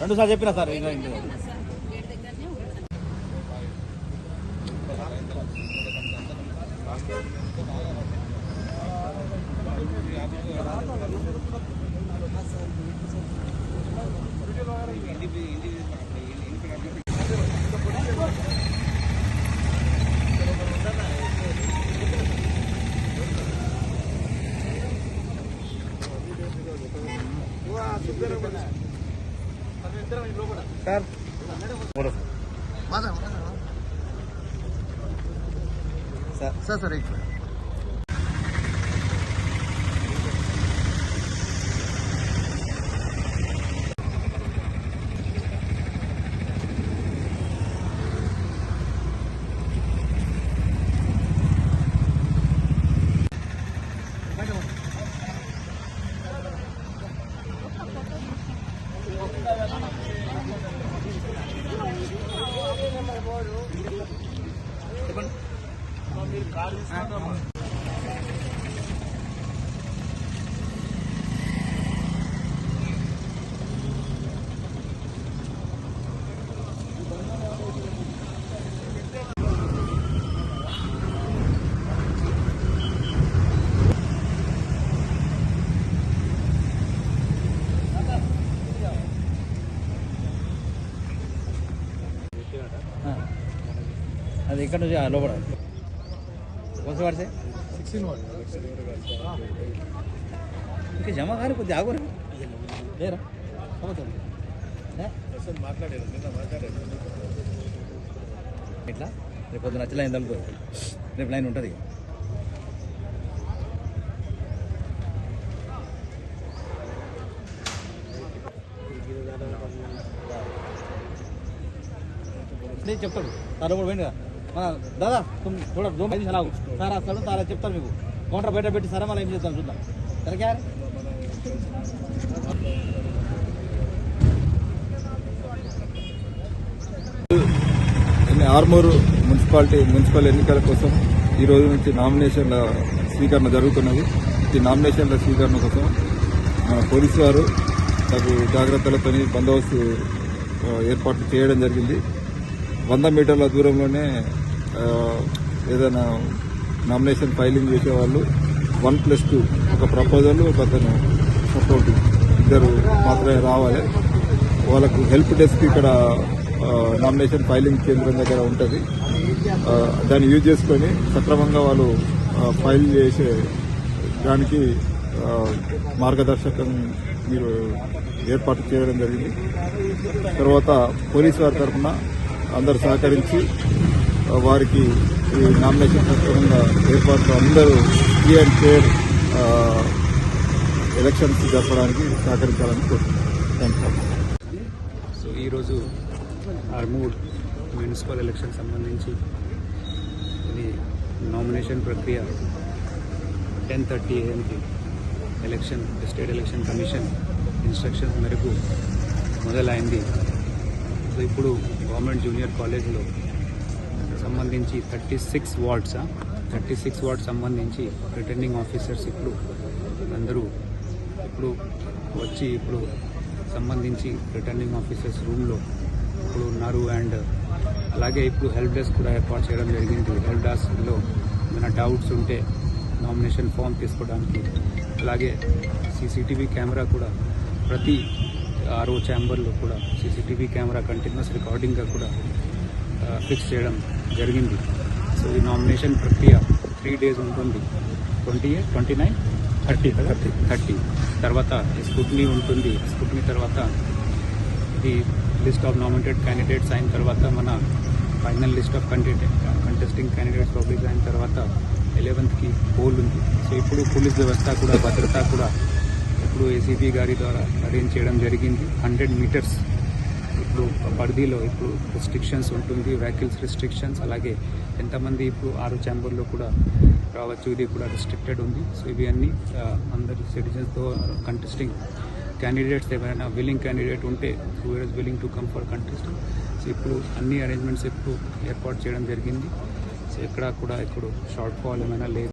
రెండు సార్లు చెప్పిన సార్ ఇంకా ఇంటి సార్ సార్ సార్ సార్ ఇక్కడ అది ఇక్కడ నుంచి లోపల. కొంచెం పడితే ఇంకా జమ కానీ కొద్దిగా ఆగురా లేరా? ఎట్లా రేపు పొద్దున వచ్చి లైన్ తలుపు. రేపు లైన్ ఉంటుంది. చెప్తాడు. సార్ కూడా పోయింది కదా? మన దాదా తుమ్ చూడ దూరం ఐదు నిమిషాలు ఆగు సార్ వస్తాడు సార్ చెప్తాను మీకు. కౌంటర్ బయట పెట్టి సరే మళ్ళీ ఏం చేస్తాను చూద్దాం. సరే ఆర్మూరు మున్సిపాలిటీ మున్సిపల్ ఎన్నికల కోసం ఈ రోజు నుంచి నామినేషన్ల స్వీకరణ జరుగుతున్నది. ఈ నామినేషన్ల స్వీకరణ కోసం మన పోలీసు వారు తగు జాగ్రత్తలతో బందోబస్తు ఏర్పాట్లు ఏర్పాటు చేయడం జరిగింది. వంద మీటర్ల దూరంలోనే ఏదైనా నామినేషన్ ఫైలింగ్ చేసేవాళ్ళు వన్ ప్లస్ టూ ఒక ప్రపోజల్ ఒక అతను సపోర్ట్ ఇద్దరు మాత్రమే రావాలి. వాళ్ళకు హెల్ప్ డెస్క్ ఇక్కడ నామినేషన్ ఫైలింగ్ కేంద్రం దగ్గర ఉంటుంది. దాన్ని యూజ్ చేసుకొని సక్రమంగా వాళ్ళు ఫైల్ చేసే దానికి మార్గదర్శకం మీరు ఏర్పాటు చేయడం జరిగింది. తర్వాత పోలీసు వారి తరఫున అందరు సహకరించి వారికి ఈ నామినేషన్ సక్రమంగా ఏర్పాటు అందరూ ఫ్రీ అండ్ ఫేర్ ఎలక్షన్స్ జరపడానికి సహకరించాలని కోరుతున్నాను సో ఈరోజు ఆర్మూర్ మున్సిపల్ ఎలక్షన్ సంబంధించి ఇది నామినేషన్ ప్రక్రియ ten thirty ఏఎంకి election state election commission instructions మేరకు మొదలైంది. సో ఇప్పుడు గవర్నమెంట్ జూనియర్ కాలేజ్లో సంబంధించి thirty six wards thirty six ward సంబంధించి రిటర్నింగ్ ఆఫీసర్స్ ఇప్పుడు అందరూ ఇప్పుడు వచ్చి ఇప్పుడు సంబంధించి రిటర్నింగ్ ఆఫీసర్స్ రూమ్లో ఇప్పుడు ఉన్నారు అండ్ అలాగే ఇప్పుడు హెల్ప్ డెస్క్ కూడా ఏర్పాటు చేయడం జరిగింది. హెల్ప్ డెస్క్లో ఏమైనా డౌట్స్ ఉంటే నామినేషన్ ఫామ్ తీసుకోవడానికి అలాగే సీసీటీవీ కెమెరా కూడా ప్రతి ఆరో ఛాంబర్లో కూడా సీసీటీవీ కెమెరా కంటిన్యూస్ రికార్డింగ్గా కూడా ఫిక్స్ చేయడం జరిగింది. సో ఈ నామినేషన్ ప్రక్రియ త్రీ డేస్ ఉంటుంది. Twenty eight twenty nine thirty thirty thirty తర్వాత స్కూట్నీ ఉంటుంది. స్కూట్నీ తర్వాత ఈ లిస్ట్ ఆఫ్ నామినేటెడ్ క్యాండిడేట్స్ అయిన తర్వాత మన final list of content contesting candidates public అయిన తర్వాత ఎలెవెంత్కి పోల్ ఉంది. సో ఇప్పుడు పోలీస్ వ్యవస్థ కూడా భద్రత కూడా ఇప్పుడు ఏసీపీ గారి ద్వారా అరేంజ్ చేయడం జరిగింది. హండ్రెడ్ మీటర్స్ ఇప్పుడు పరిధిలో ఇప్పుడు రెస్ట్రిక్షన్స్ ఉంటుంది వెహికల్స్ రెస్ట్రిక్షన్స్ అలాగే ఎంతమంది ఇప్పుడు ఆరు ఛాంబర్లో కూడా రావచ్చు ఇది కూడా రెస్ట్రిక్టెడ్ ఉంది. సో ఇవి అందరి సిటిజన్స్తో కంటెస్టింగ్ క్యాండిడేట్స్ ఎవరైనా విల్లింగ్ క్యాండిడేట్ ఉంటే who is willing to come for contesting so ఇప్పుడు అన్ని అరేంజ్మెంట్స్ ఇప్పుడు ఏర్పాటు చేయడం జరిగింది. సో ఎక్కడ కూడా ఇప్పుడు షార్ట్ ఫాల్ ఏమైనా లేదు.